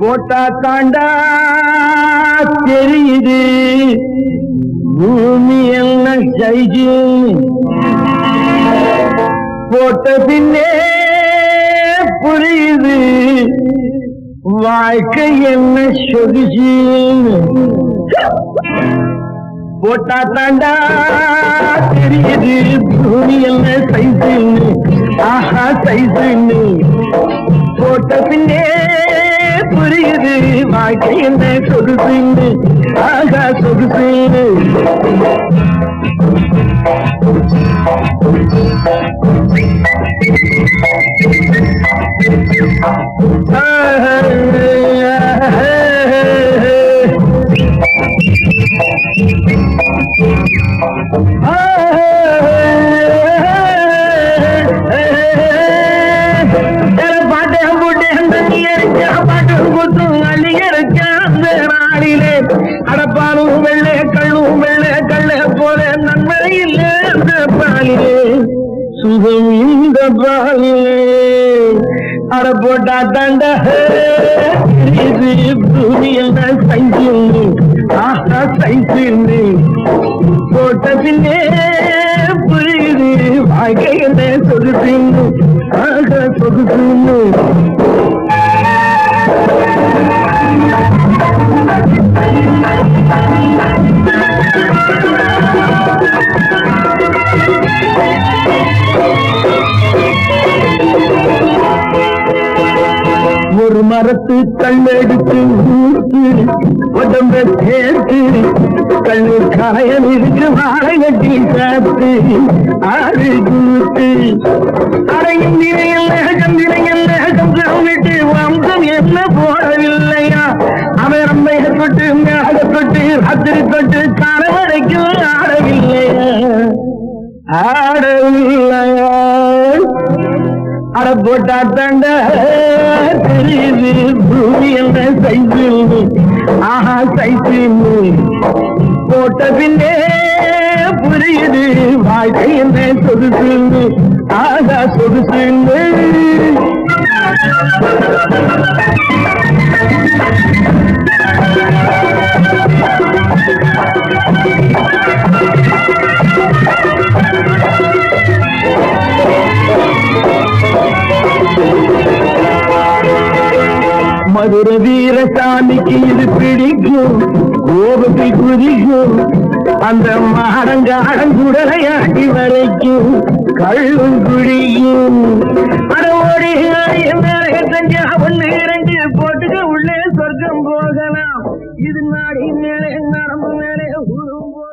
போட்டா தாண்டா தெரியுது. பூமி என்ன சைஜு போட்ட பின்னே புரியுது. வாழ்க்கை என்ன சொகுசு. போட்டா தாண்டா தெரியுது. பூமி என்ன சைஸுன்னு ஆஹா சைஸுன்னு என்ன சொகுசுன்னு ஆகா சொகுசுன்னு பாட்டேன் சுகம் இந்த பாலிலே அட போட்டா தண்ட இது பூமியில் சைசு ஆஹா சைசு போட்ட பின்னே புரியுது வாழ்க்கையில என்ன சொகுசுன்னு ஆக சொகுசுன்னு ஒரு மரத்து கண்ணெடுத்து ஊருக்கு உடம்ப சேர்த்து கண்ணு காயம் இருக்கு வாழை கட்டி சாத்து ஆறு கூத்து. அடையும் நிறையல்ல கந்திரையல்ல கம்சம் விட்டு வம்சம் என்ன போடவில்லையா? அவன் ரம்பைய தொட்டு மேகத்தொட்டு தொட்டு ராத்திரி தொட்டு கால வரைக்கும் ஆடவில்லையா? ஆடவில்லையா அட போட்டா தண்ட தெரியுது பூமி என்ற சைசு ஆஹா சைசு போட்ட பின்னே புரியுது வாழ்க்கை என்ன சொதுசு ஆகா you. மதுர வீரசாமிக்கு இது பிடிக்கும். கோபத்தை குதிக்கும். அந்த மாடங்காடன் குடலையாட்டி வரைக்கும் கள்ளும் குடியும். அட ஓடி ஒண்ணு இரண்டு போட்டுக்க உள்ளே சொர்க்கம் போகலாம். இது நாடி மேலே நரம்பு மேலே ஊர்